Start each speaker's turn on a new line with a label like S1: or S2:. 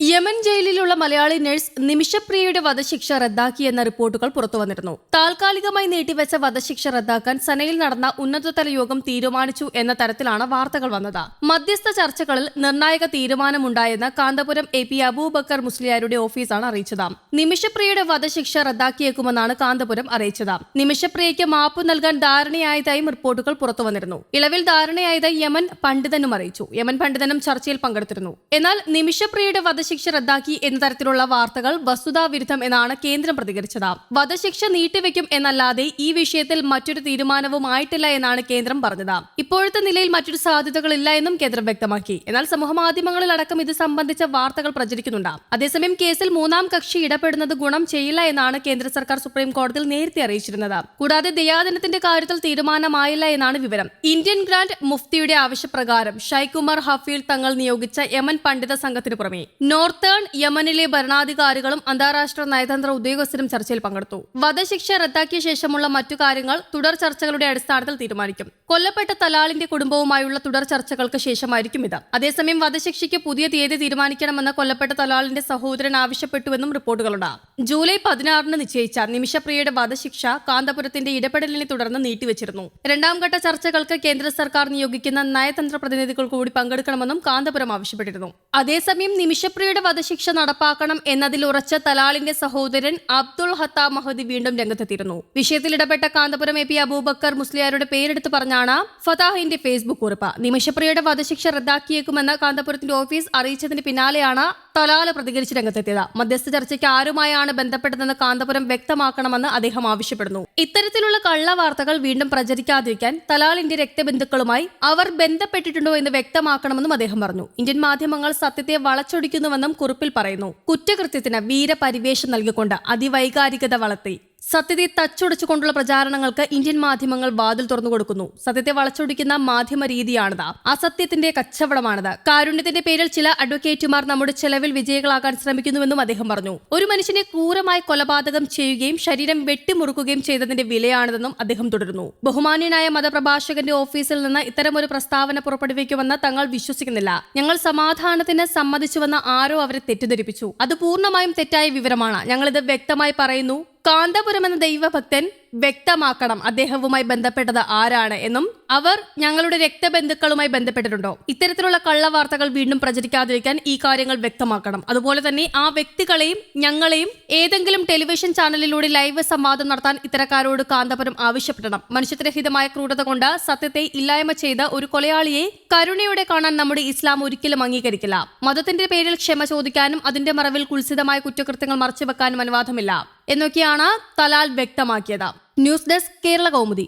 S1: Yemen ജയിലിലുള്ള Malayali nurse നിമിഷപ്രിയയുടെ വധശിക്ഷ റദ്ദാക്കിയെന്ന റിപ്പോർട്ടുകൾ പുറത്തുവന്നിരുന്നു. താൽക്കാലികമായി നീട്ടിവെച്ച വധശിക്ഷ റദ്ദാക്കാൻ സനയിൽ നടന്ന ഉന്നതതല യോഗം തീരുമാനിച്ചു എന്ന തരത്തിലാണ് വാർത്തകൾ വന്നത്. മധ്യസ്ഥ ചർച്ചകളിൽ നിർണായക തീരുമാനമുണ്ടായെന്ന് കാന്തപുരം എ പി അബൂബക്കർ മുസ്ലിയാരുടെ ഓഫീസാണ് അറിയിച്ചത്. നിമിഷപ്രിയയുടെ വധശിക്ഷ റദ്ദാക്കിയേക്കുമെന്നാണ് കാന്തപുരം അറിയിച്ചത്. നിമിഷപ്രിയയ്ക്ക് മാപ്പ് നൽകാൻ ധാരണയായതായും റിപ്പോർട്ടുകൾ പുറത്തുവന്നിരുന്നു. ഇളവിൽ ധാരണയായതായി യമൻ പണ്ഡിതനും അറിയിച്ചു. യമൻ പണ്ഡിതനും ചർച്ചയിൽ പങ്കെടുത്തിരുന്നു. എന്നാൽ നിമിഷപ്രിയയുടെ വധശിക്ഷ റദ്ദാക്കി എന്ന തരത്തിലുള്ള വാർത്തകൾ വസ്തുതാവിരുദ്ധം എന്നാണ് കേന്ദ്രം പ്രതികരിച്ചത്. വധശിക്ഷ നീട്ടിവെക്കും എന്നല്ലാതെ ഈ വിഷയത്തിൽ മറ്റൊരു തീരുമാനവും ആയിട്ടില്ല എന്നാണ് കേന്ദ്രം പറഞ്ഞത്. ഇപ്പോഴത്തെ നിലയിൽ മറ്റൊരു സാധ്യതകളില്ല എന്നും കേന്ദ്രം വ്യക്തമാക്കി. എന്നാൽ സമൂഹമാധ്യമങ്ങളിലടക്കം ഇത് സംബന്ധിച്ച വാർത്തകൾ പ്രചരിക്കുന്നുണ്ട്. അതേസമയം കേസിൽ മൂന്നാം കക്ഷി ഇടപെടുന്നത് ഗുണം ചെയ്യില്ല എന്നാണ് കേന്ദ്ര സർക്കാർ സുപ്രീം കോടതിയിൽ നേരത്തെ അറിയിച്ചിരുന്നത്. കൂടാതെ ദയാദിനത്തിന്റെ കാര്യത്തിൽ തീരുമാനമായില്ല എന്നാണ് വിവരം. ഇന്ത്യൻ ഗ്രാൻഡ് മുഫ്തിയുടെ ആവശ്യപ്രകാരം ഷൈകുമാർ ഹഫീൽ തങ്ങൾ നിയോഗിച്ച യമൻ പണ്ഡിത സംഘത്തിന് പുറമെ നോർത്തേൺ യമനിലെ ഭരണാധികാരികളും അന്താരാഷ്ട്ര നയതന്ത്ര ഉദ്യോഗസ്ഥരും ചർച്ചയിൽ പങ്കെടുത്തു. വധശിക്ഷ റദ്ദാക്കിയ ശേഷമുള്ള മറ്റു കാര്യങ്ങൾ തുടർ ചർച്ചകളുടെ അടിസ്ഥാനത്തിൽ തീരുമാനിക്കും. കൊല്ലപ്പെട്ട തലാളിന്റെ കുടുംബവുമായുള്ള തുടർ ചർച്ചകൾക്ക് ശേഷമായിരിക്കും ഇത്. അതേസമയം വധശിക്ഷയ്ക്ക് പുതിയ തീയതി തീരുമാനിക്കണമെന്ന് കൊല്ലപ്പെട്ട തലാളിന്റെ സഹോദരൻ ആവശ്യപ്പെട്ടുവെന്നും റിപ്പോർട്ടുകളുണ്ട്. ജൂലൈ പതിനാറിന് നിശ്ചയിച്ച നിമിഷപ്രിയയുടെ വധശിക്ഷ കാന്തപുരത്തിന്റെ ഇടപെടലിനെ തുടർന്ന് നീട്ടിവച്ചിരുന്നു. രണ്ടാം ഘട്ട ചർച്ചകൾക്ക് കേന്ദ്ര സർക്കാർ നിയോഗിക്കുന്ന നയതന്ത്ര പ്രതിനിധികൾ കൂടി പങ്കെടുക്കണമെന്നും കാന്തപുരം ആവശ്യപ്പെട്ടിരുന്നു. അതേസമയം നിമിഷപ്രിയയുടെ വധശിക്ഷ നടപ്പാക്കണം എന്നതിൽ ഉറച്ച തലാളിന്റെ സഹോദരൻ അബ്ദുൾ ഹത്ത മഹദി വീണ്ടും രംഗത്തെത്തിയിരുന്നു. വിഷയത്തിൽ ഇടപെട്ട കാന്തപുരം എ പി അബൂബക്കർ മുസ്ലിയാരുടെ പേരെടുത്ത് പറഞ്ഞാണ് ഫതാഹിന്റെ ഫേസ്ബുക്ക് കുറിപ്പ്. നിമിഷപ്രിയയുടെ വധശിക്ഷ റദ്ദാക്കിയേക്കുമെന്ന് കാന്തപുരത്തിന്റെ ഓഫീസ് അറിയിച്ചതിന് പിന്നാലെയാണ് തലാൽ പ്രതികരിച്ച് രംഗത്തെത്തിയത്. മധ്യസ്ഥ ചർച്ചയ്ക്ക് ആരുമായാണ് ബന്ധപ്പെട്ടതെന്ന് കാന്തപുരം വ്യക്തമാക്കണമെന്ന് അദ്ദേഹം ആവശ്യപ്പെടുന്നു. ഇത്തരത്തിലുള്ള കള്ളവാർത്തകൾ വീണ്ടും പ്രചരിക്കാതിരിക്കാൻ തലാലിന്റെ രക്തബന്ധുക്കളുമായി അവർ ബന്ധപ്പെട്ടിട്ടുണ്ടോ എന്ന് വ്യക്തമാക്കണമെന്നും അദ്ദേഹം പറഞ്ഞു. ഇന്ത്യൻ മാധ്യമങ്ങൾ സത്യത്തെ വളച്ചൊടിക്കുന്നുവെന്നും കുറിപ്പിൽ പറയുന്നു. കുറ്റകൃത്യത്തിന് വീരപരിവേഷം നൽകിക്കൊണ്ട് അതിവൈകാരികത വളർത്തി. സത്യത്തെ തച്ചുടച്ചുകൊണ്ടുള്ള പ്രചാരണങ്ങൾക്ക് ഇന്ത്യൻ മാധ്യമങ്ങൾ വാതിൽ തുറന്നു കൊടുക്കുന്നു. സത്യത്തെ വളച്ചൊടിക്കുന്ന മാധ്യമ രീതിയാണിത്. അസത്യത്തിന്റെ കച്ചവടമാണിത്. കാരുണ്യത്തിന്റെ പേരിൽ ചില അഡ്വക്കേറ്റുമാർ നമ്മുടെ ചെലവിൽ വിജയികളാകാൻ ശ്രമിക്കുന്നുവെന്നും അദ്ദേഹം പറഞ്ഞു. ഒരു മനുഷ്യനെ ക്രൂരമായി കൊലപാതകം ചെയ്യുകയും ശരീരം വെട്ടിമുറുക്കുകയും ചെയ്തതിന്റെ വിലയാണിതെന്നും അദ്ദേഹം തുടരുന്നു. ബഹുമാന്യനായ മതപ്രഭാഷകന്റെ ഓഫീസിൽ നിന്ന് ഇത്തരമൊരു പ്രസ്താവന പുറപ്പെടുവിക്കുമെന്ന് തങ്ങൾ വിശ്വസിക്കുന്നില്ല. ഞങ്ങൾ സമാധാനത്തിന് സമ്മതിച്ചുവെന്ന് ആരോ അവരെ തെറ്റിദ്ധരിപ്പിച്ചു. അത് പൂർണമായും തെറ്റായ വിവരമാണ്. ഞങ്ങളിത് വ്യക്തമായി പറയുന്നു. കാന്തപുരം എന്ന ദൈവഭക്തൻ വ്യക്തമാക്കണം അദ്ദേഹവുമായി ബന്ധപ്പെട്ടത് ആരാണ് എന്നും അവർ ഞങ്ങളുടെ രക്തബന്ധുക്കളുമായി ബന്ധപ്പെട്ടിട്ടുണ്ടോ? ഇത്തരത്തിലുള്ള കള്ളവാർത്തകൾ വീണ്ടും പ്രചരിക്കാതിരിക്കാൻ ഈ കാര്യങ്ങൾ വ്യക്തമാക്കണം. അതുപോലെ തന്നെ ആ വ്യക്തികളെയും ഞങ്ങളെയും ഏതെങ്കിലും ടെലിവിഷൻ ചാനലിലൂടെ ലൈവ് സംവാദം നടത്താൻ ഇത്തരക്കാരോട് കാന്തപുരം ആവശ്യപ്പെടണം. മനുഷ്യരഹിതമായ ക്രൂരത കൊണ്ട് സത്യത്തെ ഇല്ലായ്മ ചെയ്ത ഒരു കൊലയാളിയെ കരുണയോടെ കാണാൻ നമ്മുടെ ഇസ്ലാം ഒരിക്കലും അംഗീകരിക്കില്ല. മതത്തിന്റെ പേരിൽ ക്ഷമ ചോദിക്കാനും അതിന്റെ മറവിൽ കുൽസിതമായ കുറ്റകൃത്യങ്ങൾ മറച്ചുവെക്കാനും അനുവാദമില്ല. എന്നൊക്കെയാണ് തലാൽ വ്യക്തമാക്കിയത്. News desk Kerala Kaumudi.